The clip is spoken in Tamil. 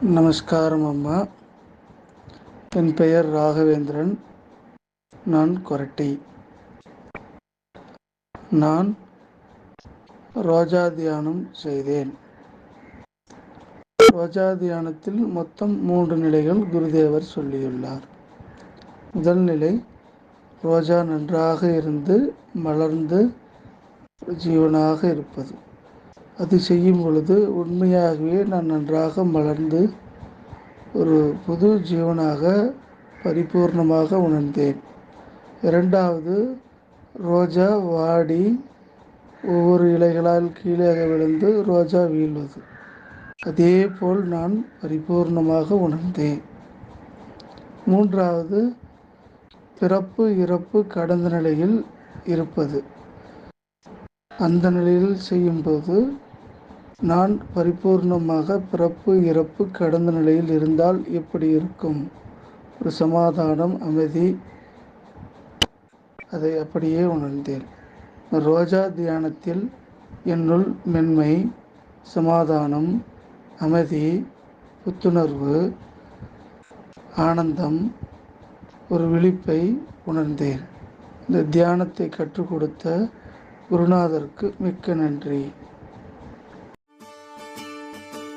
நமஸ்காரம் அம்மா. என் பெயர் ராகவேந்திரன். நான் கொரட்டி. நான் ரோஜா தியானம் செய்தேன். ரோஜா தியானத்தில் மொத்தம் மூன்று நிலைகள் குருதேவர் சொல்லியுள்ளார். முதல் நிலை ரோஜா நன்றாக இருந்து மலர்ந்து ஜீவனாக இருப்பது. அது செய்யும் பொழுது உண்மையாகவே நான் நன்றாக மலர்ந்து ஒரு புது ஜீவனாக பரிபூர்ணமாக உணர்ந்தேன். இரண்டாவது ரோஜா வாடி ஒவ்வொரு இலைகளால் கீழே விழுந்து ரோஜா வீழ்வது. அதே போல் நான் பரிபூர்ணமாக உணர்ந்தேன். மூன்றாவது பிறப்பு இறப்பு கடந்த நிலையில் இருப்பது. அந்த நிலையில் செய்யும்போது நான் பரிபூர்ணமாக பிறப்பு இறப்பு கடந்த நிலையில் இருந்தால் எப்படி இருக்கும். ஒரு சமாதானம் அமைதி. அதை அப்படியே உணர்ந்தேன். ரோஜா தியானத்தில் என்னுள் மென்மை சமாதானம் அமைதி புத்துணர்வு ஆனந்தம் ஒரு விழிப்பை உணர்ந்தேன். இந்த தியானத்தை கற்றுக் கொடுத்த குருநாதருக்கு மிக்க நன்றி.